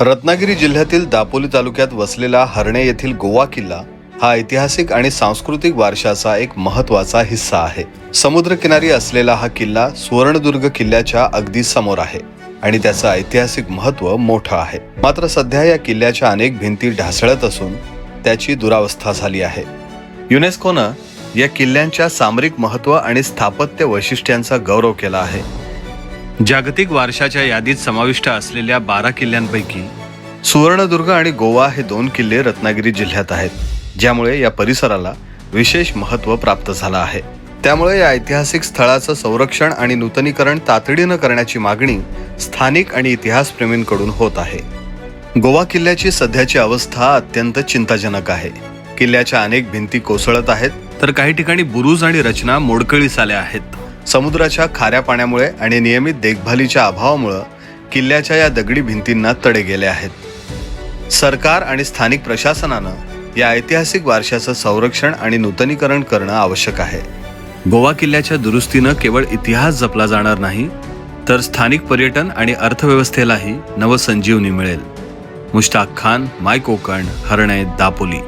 रत्नागिरी जिल्ह्यातील दापोली तालुक्यात वसलेला हरणे येथील गोवा किल्ला हा ऐतिहासिक आणि सांस्कृतिक वारशाचा एक महत्त्वाचा हिस्सा आहे. समुद्रकिनारी असलेला हा किल्ला सुवर्णदुर्ग किल्ल्याच्या अगदी समोर आहे आणि त्याचं ऐतिहासिक महत्त्व मोठं आहे. मात्र सध्या या किल्ल्याच्या अनेक भिंती ढासळत असून त्याची दुरावस्था झाली आहे. युनेस्कोनं या किल्ल्यांच्या सामरिक महत्त्व आणि स्थापत्य वैशिष्ट्यांचा गौरव केला आहे. जागतिक वारशाच्या यादीत समाविष्ट असलेल्या बारा किल्ल्यांपैकी सुवर्णदुर्ग आणि गोवा हे दोन किल्ले रत्नागिरी जिल्ह्यात आहेत ज्यामुळे या परिसराला विशेष महत्त्व प्राप्त झालं आहे. त्यामुळे या ऐतिहासिक स्थळाचं संरक्षण आणि नूतनीकरण तातडीनं करण्याची मागणी स्थानिक आणि इतिहासप्रेमींकडून होत आहे. गोवा किल्ल्याची सध्याची अवस्था अत्यंत चिंताजनक आहे. किल्ल्याच्या अनेक भिंती कोसळत आहेत. तर काही ठिकाणी बुरुज आणि रचना मोडकळीस आल्या आहेत. समुद्राच्या खाऱ्या पाण्यामुळे आणि नियमित देखभालीच्या अभावामुळं किल्ल्याच्या या दगडी भिंतींना तडे गेले आहेत. सरकार आणि स्थानिक प्रशासनानं या ऐतिहासिक वारशाचं संरक्षण आणि नूतनीकरण करणं आवश्यक आहे. गोवा किल्ल्याच्या दुरुस्तीनं केवळ इतिहास जपला जाणार नाही तर स्थानिक पर्यटन आणि अर्थव्यवस्थेलाही नवसंजीवनी मिळेल. मुश्ताक खान माय कोकण हरणे दापोली.